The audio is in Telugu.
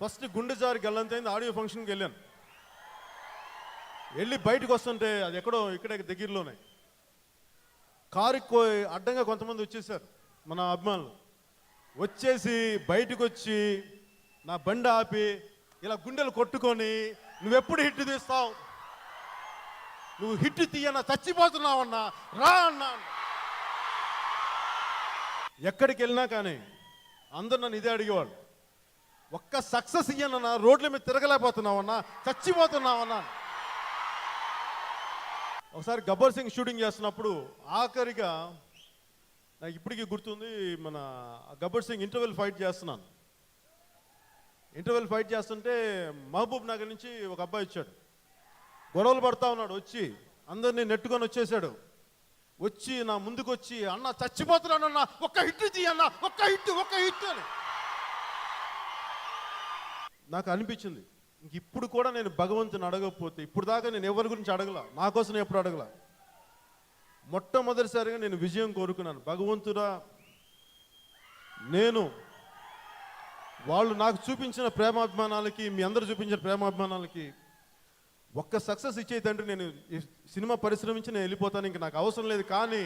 ఫస్ట్ గుండె జారి గల్లంతైంది ఆడియో ఫంక్షన్కి వెళ్ళాను. వెళ్ళి బయటకు వస్తుంటే అది ఎక్కడో ఇక్కడ దగ్గరలోనే. కారు అడ్డంగా కొంతమంది వచ్చేసారు మన అభిమానులు. వచ్చేసి బయటకు వచ్చి నా బండి ఆపి ఇలా గుండెలు కొట్టుకొని నువ్వెప్పుడు హిట్ తీస్తావు? నువ్వు హిట్ తీయన్నా చచ్చిపోతున్నావన్నా రా అన్నా. ఎక్కడికి వెళ్ళినా కానీ అందరు నన్ను ఇదే అడిగేవాళ్ళు. ఒక్క సక్సెస్ ఇయ్యనన్నా రోడ్ల మీద తిరగలేకపోతున్నావన్నా చచ్చిపోతున్నావన్నా. ఒకసారి గబ్బర్ సింగ్ షూటింగ్ చేస్తున్నప్పుడు ఆఖరిగా నాకు ఇప్పటికీ గుర్తుంది మన గబ్బర్ సింగ్ ఇంటర్వెల్ ఫైట్ చేస్తున్నాను. ఇంటర్వెల్ ఫైట్ చేస్తుంటే మహబూబ్ నగర్ నుంచి ఒక అబ్బాయి వచ్చాడు. గొడవలు పడతా ఉన్నాడు వచ్చి అందరినీ నెట్టుకొని వచ్చేసాడు. వచ్చి నా ముందుకు వచ్చి అన్న చచ్చిపోతున్నాను అన్న ఒక్క హిట్ తీ అన్న ఒక్క హిట్ ఒక్క హిట్ అని. నాకు అనిపించింది. ఇంక ఇప్పుడు కూడా నేను భగవంతుని అడగకపోతే ఇప్పుడు దాకా నేను ఎవరి గురించి అడగల? నా కోసం నేను ఎప్పుడు అడగల? మొట్టమొదటిసారిగా నేను విజయం కోరుకున్నాను. భగవంతుడా నేను వాళ్ళు నాకు చూపించిన ప్రేమాభిమానాలకి మీ అందరు చూపించిన ప్రేమాభిమానాలకి ఒక్క సక్సెస్ ఇచ్చే తండ్రి నేను ఈ సినిమా పరిశ్రమించి నేను వెళ్ళిపోతాను ఇంక నాకు అవసరం లేదు. కానీ